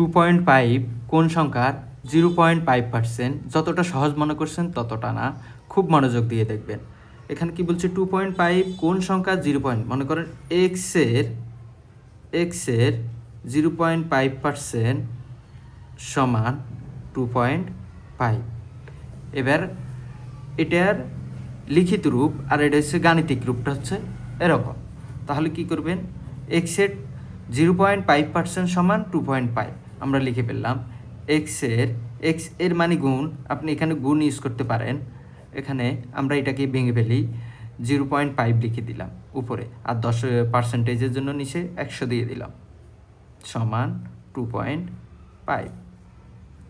Two point five কোন সংখ্যার zero point five percent যতটা সহজ মনে করছেন ততটা না, খুব মনোযোগ দিয়ে দেখবেন। এখানে কি বলছে টু পয়েন্ট ফাইভ কোন সংখ্যা জিরো পয়েন্ট মনে করেন এক্সের এক্সের জিরো পয়েন্ট ফাইভ পার্সেন্ট সমান টু পয়েন্ট ফাইভ এবার এটার লিখিত রূপ আর এটা হচ্ছে গাণিতিক রূপটা হচ্ছে এরকম। তাহলে কি করবেন? এক্সের জিরো পয়েন্ট ফাইভ পার্সেন্ট সমান টু পয়েন্ট ফাইভ আমরা লিখে ফেললাম এক্সের এক্সের মানে গুণ, আপনি এখানে গুণ ইউজ করতে পারেন। এখানে আমরা এটাকে ভেঙে ফেলি জিরো পয়েন্ট ফাইভ লিখে দিলাম উপরে, আর দশ পার্সেন্টেজের জন্য নিচে একশো দিয়ে দিলাম। সমান টু পয়েন্ট ফাইভ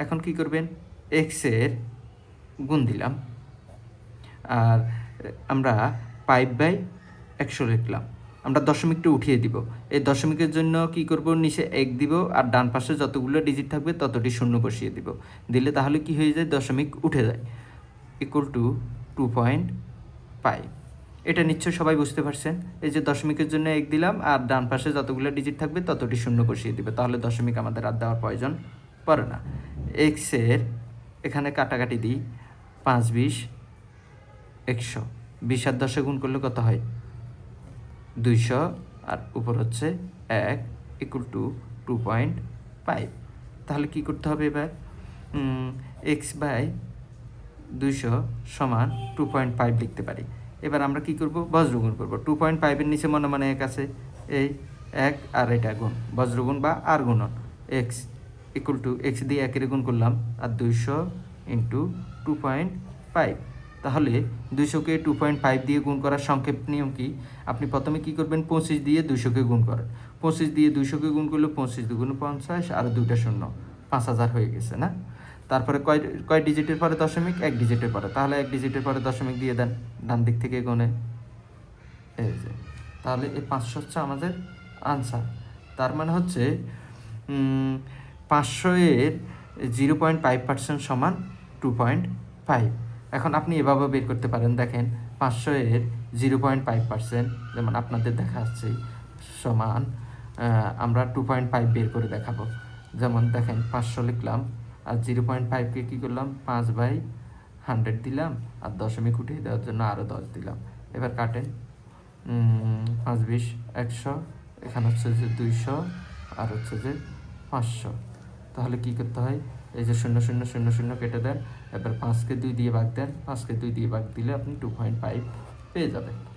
এখন কি করবেন? এক্সের গুণ দিলাম। আর আমরা ফাইভ বাই একশো লিখলাম। আমরা দশমিকটা উঠিয়ে দিব। এই দশমিকের জন্য কি করব? নিচে এক দিব আর ডান পাশে যতগুলো ডিজিট থাকবে ততটি শূন্য বসিয়ে দিব। দিলে তাহলে কি হয়ে যায়? দশমিক উঠে যায়। Equal to two point five এটা নিশ্চয় সবাই বুঝতে পারছেন? এই যে দশমিকের জন্য এক দিলাম আর ডান পাশে যতগুলো ডিজিট থাকবে ততটি শূন্য বসিয়ে দিবে। তাহলে দশমিক আমাদের আর দেওয়ার প্রয়োজন পড়ে না। এক্সের এখানে কাটাকাটি দিই। পাঁচ, বিশ, একশো। বিশ আর দশে গুণ করলে কত হয়? দুইশো, আর উপর হচ্ছে এক equal to two point five তাহলে কী করতে হবে এবার? এক্স বাই দুইশো সমান টু পয়েন্ট ফাইভ লিখতে পারি। এবার আমরা কি করব? বজ্রগুণ করব। টু পয়েন্ট ফাইভের নিচে মনে মনে এক আছে। এই এক আর এটা গুণ। বজ্রগুণ বা আর গুণন। এক্স ইকুয়াল টু এক্স দিয়ে একের গুণ করলাম। আর দুইশো ইন্টু টু পয়েন্ট ফাইভ তাহলে দুইশোকে টু পয়েন্ট ফাইভ দিয়ে গুণ করার সংক্ষেপ নিয়ম কি? আপনি প্রথমে কি করবেন? পঁচিশ দিয়ে দুইশোকে গুণ করেন। পঁচিশ দিয়ে দুইশোকে গুণ করলে পঁচিশ দুগুণ পঞ্চাশ আর দুইটা শূন্য। পাঁচ হাজার হয়ে গেছে, না? তারপরে কয় কয় ডিজিটের পরে দশমিক? এক ডিজিটের পরে। তাহলে এক ডিজিটের পরে দশমিক দিয়ে দেন ডান দিক থেকে গুণে। এই যে। তাহলে এই পাঁচশো হচ্ছে আমাদের আনসার তার মানে হচ্ছে পাঁচশো এর জিরো পয়েন্ট ফাইভ পার্সেন্ট সমান টু পয়েন্ট ফাইভ এখন আপনি এভাবে বের করতে পারেন। দেখেন, পাঁচশো এর জিরো পয়েন্ট ফাইভ পার্সেন্ট যেমন আপনাদের দেখা যাচ্ছে, সমান আমরা টু পয়েন্ট ফাইভ বের করে দেখাবো। যেমন দেখেন, পাঁচশো লিখলাম, আর জিরো পয়েন্ট ফাইভকে কী করলাম? পাঁচ বাই হান্ড্রেড দিলাম, আর দশমিক উঠিয়ে দেওয়ার জন্য আরও দশ দিলাম। এবার কাটেন পাঁচ বিশ, একশো, এখানে হচ্ছে যে দুইশো, আর হচ্ছে যে পাঁচশো। তাহলে কী করতে হয়? এই যে শূন্য শূন্য শূন্য শূন্য কেটে দেন, এবার পাঁচকে দুই দিয়ে ভাগ দেন, পাঁচকে দুই দিয়ে ভাগ দিলে আপনি টু পয়েন্ট ফাইভ পেয়ে যাবেন।